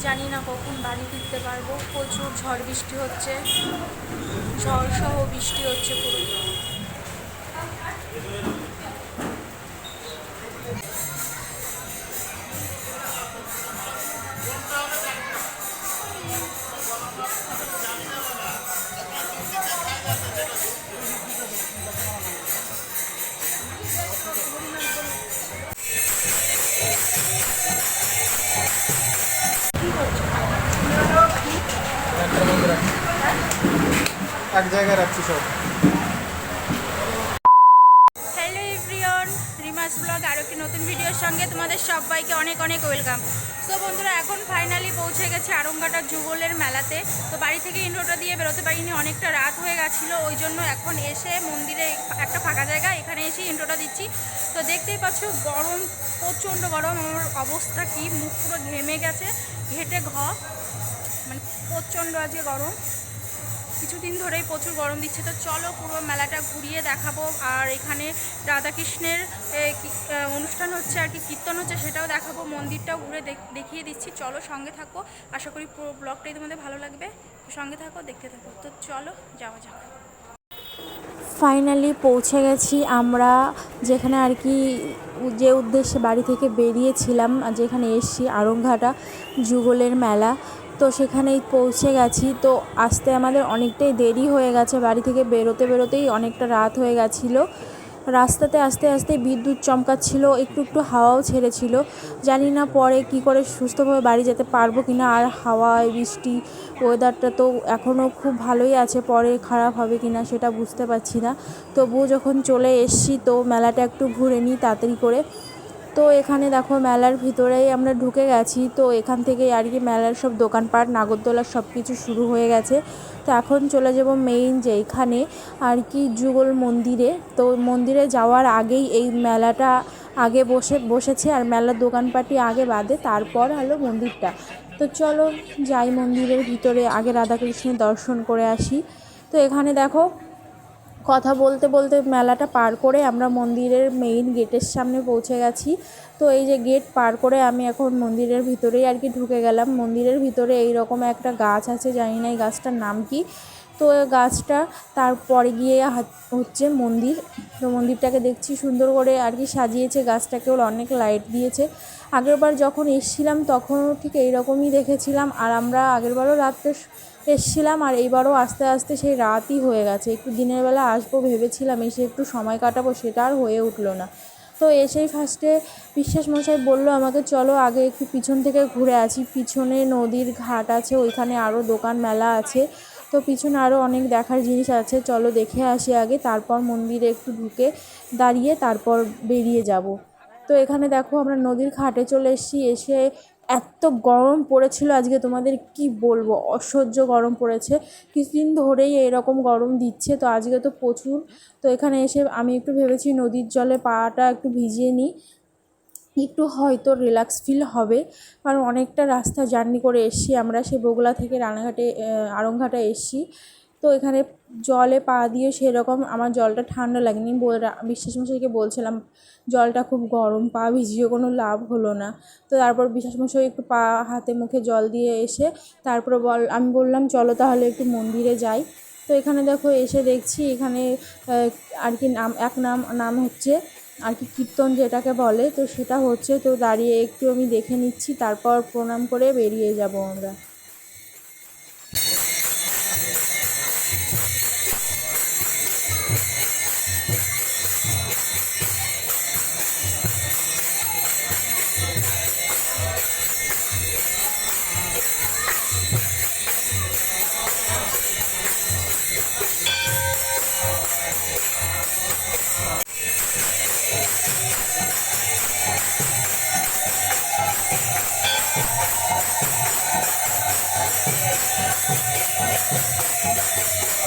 জানি না কখন বাড়ি ফিরতে পারব। প্রচুর ঝড় বৃষ্টি হচ্ছে। ঝড় সহ বৃষ্টি হচ্ছে পুরো। এক জায়গায় রাখছি সব। হ্যালো এভরিওন রিমাস ব্লগ আরও একটি নতুন ভিডিওর সঙ্গে তোমাদের সবাইকে অনেক অনেক ওয়েলকাম তো বন্ধুরা, এখন ফাইনালি পৌঁছে গেছে আরঙ্গাটা যুগলের মেলাতে। তো বাড়ি থেকে ইন্ট্রোটা দিয়ে বেরোতে পারিনি, অনেকটা রাত হয়ে গেছিল, ওই জন্য এখন এসে মন্দিরে একটা ফাঁকা জায়গা, এখানে এসে ইন্ট্রোটা দিচ্ছি। তো দেখতেই পাচ্ছ, গরম, প্রচণ্ড গরম, আমার অবস্থা কি, মুখ পুরো ঘেমে গেছে, ঘেটে ঘ মানে প্রচণ্ড আজকে গরম। কিছুদিন ধরেই প্রচুর গরম দিচ্ছে। তো চলো পুরো মেলাটা ঘুরিয়ে দেখাবো। আর এখানে রাধাকৃষ্ণের অনুষ্ঠান হচ্ছে আর কি, কীর্তন হচ্ছে সেটাও দেখাবো। মন্দিরটাও ঘুরে দেখ- দেখিয়ে দিচ্ছি। চলো সঙ্গে থাকো। আশা করি পুরো ব্লগটাই তোমাদের ভালো লাগবে। সঙ্গে থাকো, দেখতে থাকো। তো চলো, যাওয়া যাক। ফাইনালি পৌঁছে গেছি আমরা, যেখানে আর কি যে উদ্দেশ্যে বাড়ি থেকে বেরিয়েছিলাম, যেখানে এসছি আরংঘাটা যুগলের মেলা। তো সেখানেই পৌঁছে গেছি। তো আসতে আমাদের অনেকটাই দেরি হয়ে গেছে। বাড়ি থেকে বেরোতে বেরোতেই অনেকটা রাত হয়ে গেছিল। রাস্তাতে আস্তে আস্তে বিদ্যুৎ চমকাচ্ছিল, একটু একটু হাওয়াও ছেড়েছিল। জানি না পরে কি করে সুস্থভাবে বাড়ি যেতে পারব কি না আর হাওয়ায় বৃষ্টি ওয়েদারটা তো এখনও খুব ভালোই আছে, পরে খারাপ হবে কি না সেটা বুঝতে পারছি না। তবুও যখন চলে এসছি, তো মেলাটা একটু ঘুরে নিই তাড়াতাড়ি করে। তো এখানে দেখো মেলার ভিতরেই আমরা ঢুকে গেছি। তো এখান থেকে আর কি মেলার সব দোকানপাট, নাগরদোলা সব কিছু শুরু হয়ে গেছে। তো এখন চলে যাব মেইন যে এখানে আর কি যুগল মন্দিরে। তো মন্দিরে যাওয়ার আগেই এই মেলাটা আগে বসে, বসেছে আর মেলার দোকানপাটি আগে বাদে তারপর হলো মন্দিরটা। তো চলো যাই মন্দিরের ভিতরে, আগে রাধাকৃষ্ণের দর্শন করে আসি। তো এখানে দেখো কথা বলতে বলতে মেলাটা পার করে আমরা মন্দিরের মেইন গেটের সামনে পৌঁছে গেছি। তো এই যে গেট পার করে আমি এখন মন্দিরের ভিতরেই আর কি ঢুকে গেলাম। মন্দিরের ভিতরে এই রকম একটা গাছ আছে, জানি না এই গাছটার নাম কি। তো গাছটা তারপরে গিয়ে হচ্ছে মন্দির। তো মন্দিরটাকে দেখছি সুন্দর করে আর কি সাজিয়েছে গাছটাকেও অনেক লাইট দিয়েছে। আগেরবার যখন এসছিলাম তখনও ঠিক এইরকমই দেখেছিলাম। আর আমরা আগেরবারও রাত্রে এসছিলাম আর এইবারও আস্তে আস্তে সেই রাতই হয়ে গেছে। একটু দিনের বেলা আসব ভেবেছিলাম, এসে একটু সময় কাটাবো, সেটা আর হয়ে উঠল না। তো এসেই ফার্স্টে বিশ্বাস মশাই বলল আমাকে, চলো আগে একটু পিছন থেকে ঘুরে আসি। পিছনে নদীর ঘাট আছে, ওইখানে আরও দোকান মেলা আছে। তো পিছনে আরও অনেক দেখার জিনিস আছে। চলো দেখে আসি আগে, তারপর মন্দিরে একটু ঢুকে দাঁড়িয়ে তারপর বেরিয়ে যাব। তো এখানে দেখো আমরা নদীর ঘাটে চলে এসেছি। এসে এত গরম পড়েছিল আজকে তোমাদের কি বলব? অসহ্য গরম পড়েছে। কিছুদিন ধরেই এরকম গরম দিচ্ছে তো আজকে তো প্রচুর। তো এখানে এসে আমি একটু ভেবেছি নদীর জলে পাটা একটু ভিজিয়ে নিই। একটু হয়তো রিল্যাক্স ফিল হবে। কারণ অনেকটা রাস্তা জার্নি করে এসছি আমরা। সেই বগুলা থেকে রানাঘাটে আহ, আড়ংঘাটে এসছি। তো এখানে জলে পা দিয়ে সেরকম আমার জলটা ঠান্ডা লাগেনি। বিশ্বাস মশাইকে বলছিলাম, জলটা খুব গরম, পা ভিজিয়ে কোনো লাভ হলো না। তো তারপর বিশ্বাস মশাই একটু পা, হাতে মুখে জল দিয়ে এসে তারপর বল, আমি বললাম, চলো তাহলে একটু মন্দিরে যাই। তো এখানে দেখো এসে দেখছি এখানে আর কি নাম, এক নাম নাম হচ্ছে আর কি কীর্তন যেটাকে বলে। তো সেটা হচ্ছে, তো দাঁড়িয়ে একটু আমি দেখে নিচ্ছি, তারপর প্রণাম করে বেরিয়ে যাব আমরা।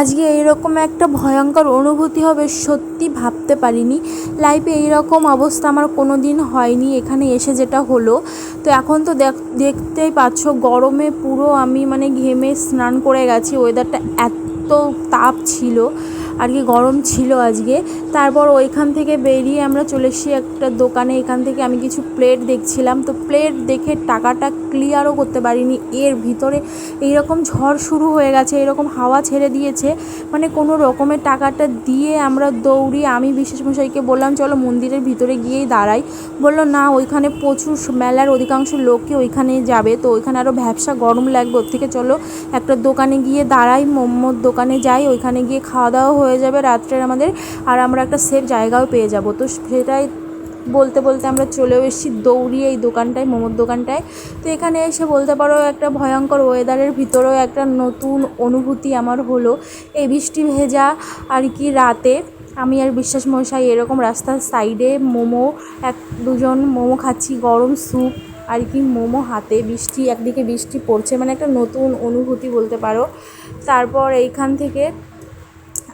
আজকে এইরকম একটা ভয়ঙ্কর অনুভূতি হবে, সত্যি ভাবতে পারিনি। লাইফে এইরকম অবস্থা আমার কোনো দিন হয়নি, এখানে এসে যেটা হলো। তো এখন তো দেখ, দেখতেই পাচ্ছ, গরমে পুরো আমি মানে ঘেমে স্নান করে গেছি ওয়েদারটা এত তাপ ছিল। আর কি গরম ছিল আজকে। তারপর ওইখান থেকে বেরিয়ে আমরা চলে এসেছি একটা দোকানে। এখান থেকে আমি কিছু প্লেট দেখছিলাম। তো প্লেট দেখে টাকাটা ক্লিয়ারও করতে পারিনি। এর ভিতরে এইরকম ঝড় শুরু হয়ে গেছে, এরকম হাওয়া ছেড়ে দিয়েছে। মানে কোনো রকমের টাকাটা দিয়ে আমরা দৌড়িয়ে আমি বিশেষ মশাইকে বললাম, চলো মন্দিরের ভিতরে গিয়েই দাঁড়াই। বলল, না, ওইখানে প্রচুর মেলার অধিকাংশ লোকই ওইখানে যাবে। তো ওইখানে আরও ব্যবসা গরম লাগবে। ওর থেকে চলো একটা দোকানে গিয়ে দাঁড়াই। মোমোর দোকানে যাই। ওইখানে গিয়ে খাওয়া দাওয়া হয়ে যাবে রাত্রের আমাদের, আর আমরা একটা সেফ জায়গাও পেয়ে যাব। তো সেটাই বলতে বলতে আমরা চলেও এসেছি দৌড়িয়ে এই দোকানটায়, মোমোর দোকানটায়। তো এখানে এসে বলতে পারো একটা ভয়ঙ্কর ওয়েদারের ভিতরেও একটা নতুন অনুভূতি আমার হলো। এই বৃষ্টি ভেজা আর কি রাতে, আমি আর বিশ্বাস মশাই এরকম রাস্তার সাইডে মোমো, এক দুজন মোমো খাচ্ছি, গরম স্যুপ আর কি মোমো হাতে। বৃষ্টি, একদিকে বৃষ্টি পড়ছে মানে একটা নতুন অনুভূতি বলতে পারো। তারপর এইখান থেকে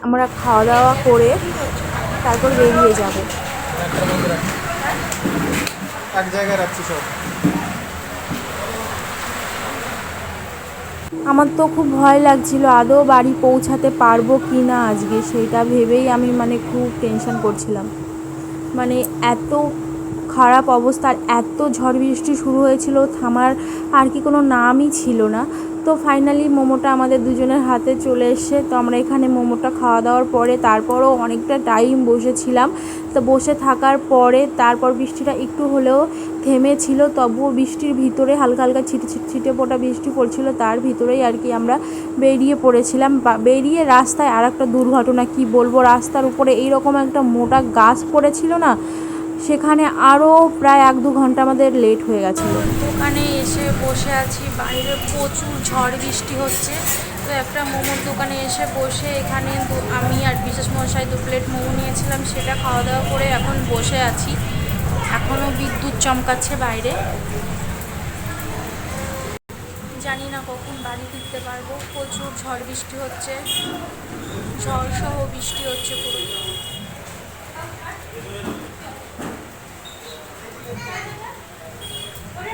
আমরা খাওয়া দাওয়া করে তারপর বেরিয়ে যাব। এক জায়গায় রাখছি সব। আমার তো খুব ভয় লাগছিল আদৌ বাড়ি পৌঁছাতে পারব কি না আজকে? সেটা ভেবেই আমি মানে খুব টেনশন করছিলাম। মানে এত খারাপ অবস্থা আর এত ঝড় বৃষ্টি শুরু হয়েছিল থামার আর কি কোনো নামই ছিল না। তো ফাইনালি মোমোটা আমাদের দুজনের হাতে চলে এসে তো আমরা এখানে মোমোটা খাওয়া দাওয়ার পরে তারপরও অনেকটা টাইম বসেছিলাম। তো বসে থাকার পরে তারপর বৃষ্টিটা একটু হলেও থেমেছিল, তবুও বৃষ্টির ভিতরে হালকা হালকা ছিটে ছিটে ফোটা বৃষ্টি পড়ছিল, তার ভিতরেই আর কি আমরা বেরিয়ে পড়েছিলাম। বেরিয়ে রাস্তায় আর একটা দুর্ঘটনা কি বলব? রাস্তার উপরে এইরকম একটা মোটা গাছ পড়েছিল না? সেখানে আরও প্রায় এক দু ঘণ্টা আমাদের লেট হয়ে গেছিল। দোকানে এসে বসে আছি, বাইরে প্রচুর ঝড় বৃষ্টি হচ্ছে। তো একটা মোমোর দোকানে এসে বসে এখানে আমি আর বিশেষ মশাই দু প্লেট মোমো নিয়েছিলাম, সেটা খাওয়া দাওয়া করে এখন বসে আছি। এখনও বিদ্যুৎ চমকাচ্ছে বাইরে। জানি না কখন বাড়ি ফিরতে পারব, প্রচুর ঝড় বৃষ্টি হচ্ছে। ঝড় সহ বৃষ্টি হচ্ছে পুরো ওরে